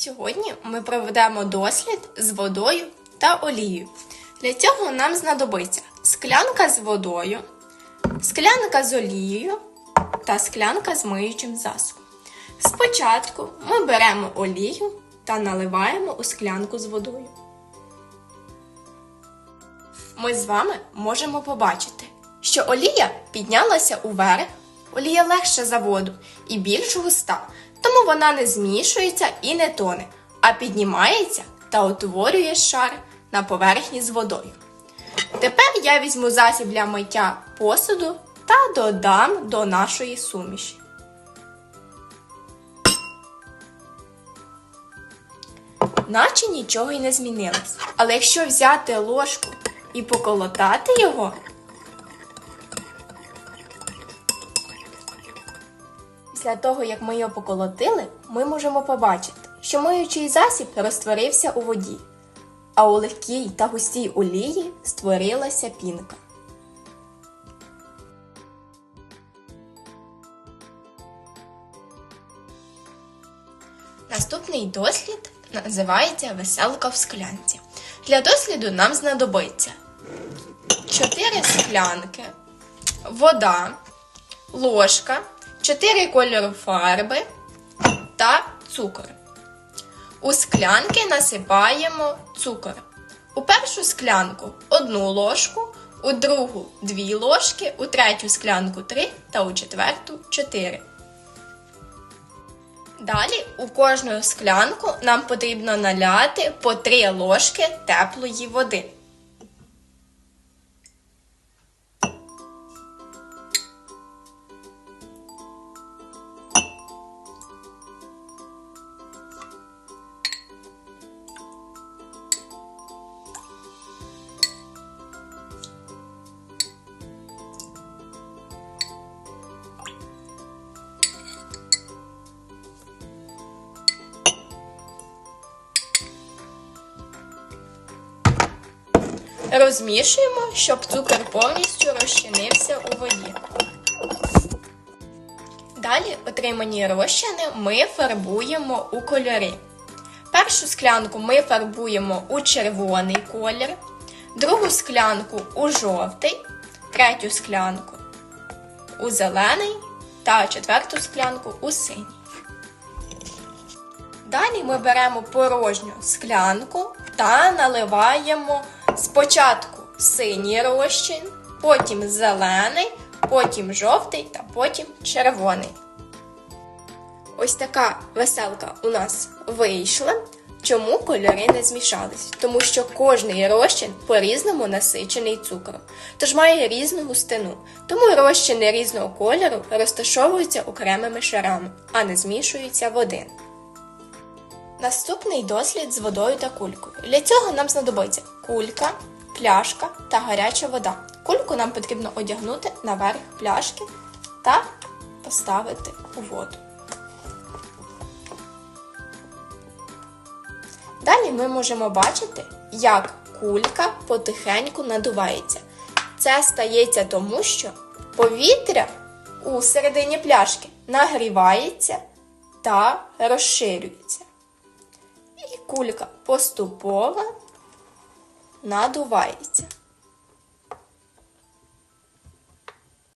Сьогодні ми проведемо дослід з водою та олією. Для цього нам знадобиться склянка з водою, склянка з олією та склянка з миючим засобом. Спочатку ми беремо олію та наливаємо у склянку з водою. Ми з вами можемо побачити, що олія піднялася уверх, олія легша за воду і більш густа, тому вона не змішується і не тоне, а піднімається та утворює шар на поверхні з водою. Тепер я візьму засіб для миття посуду та додам до нашої суміші. Наче нічого й не змінилось. Але якщо взяти ложку і поколотати його, після того, як ми його поколотили, ми можемо побачити, що миючий засіб розтворився у воді, а у легкій та густій олії створилася пінка. Наступний дослід називається веселка в склянці. Для досліду нам знадобиться 4 склянки, вода, ложка, 4 кольору фарби та цукор. У склянки насипаємо цукор. У першу склянку одну ложку, у другу дві ложки, у третю склянку 3 та у четверту 4. Далі у кожну склянку нам потрібно наляти по 3 ложки теплої води. Розмішуємо, щоб цукор повністю розчинився у воді. Далі отримані розчини ми фарбуємо у кольори. Першу склянку ми фарбуємо у червоний колір, другу склянку у жовтий, третю склянку у зелений та четверту склянку у синій. Далі ми беремо порожню склянку та наливаємо спочатку синій розчин, потім зелений, потім жовтий та потім червоний. Ось така веселка у нас вийшла. Чому кольори не змішались? Тому що кожний розчин по-різному насичений цукром, тож має різну густину. Тому розчини різного кольору розташовуються окремими шарами, а не змішуються в один. Наступний дослід з водою та кулькою. Для цього нам знадобиться кулька, пляшка та гаряча вода. Кульку нам потрібно одягнути наверх пляшки та поставити у воду. Далі ми можемо бачити, як кулька потихеньку надувається. Це стається тому, що повітря у середині пляшки нагрівається та розширюється. Кулька поступово надувається.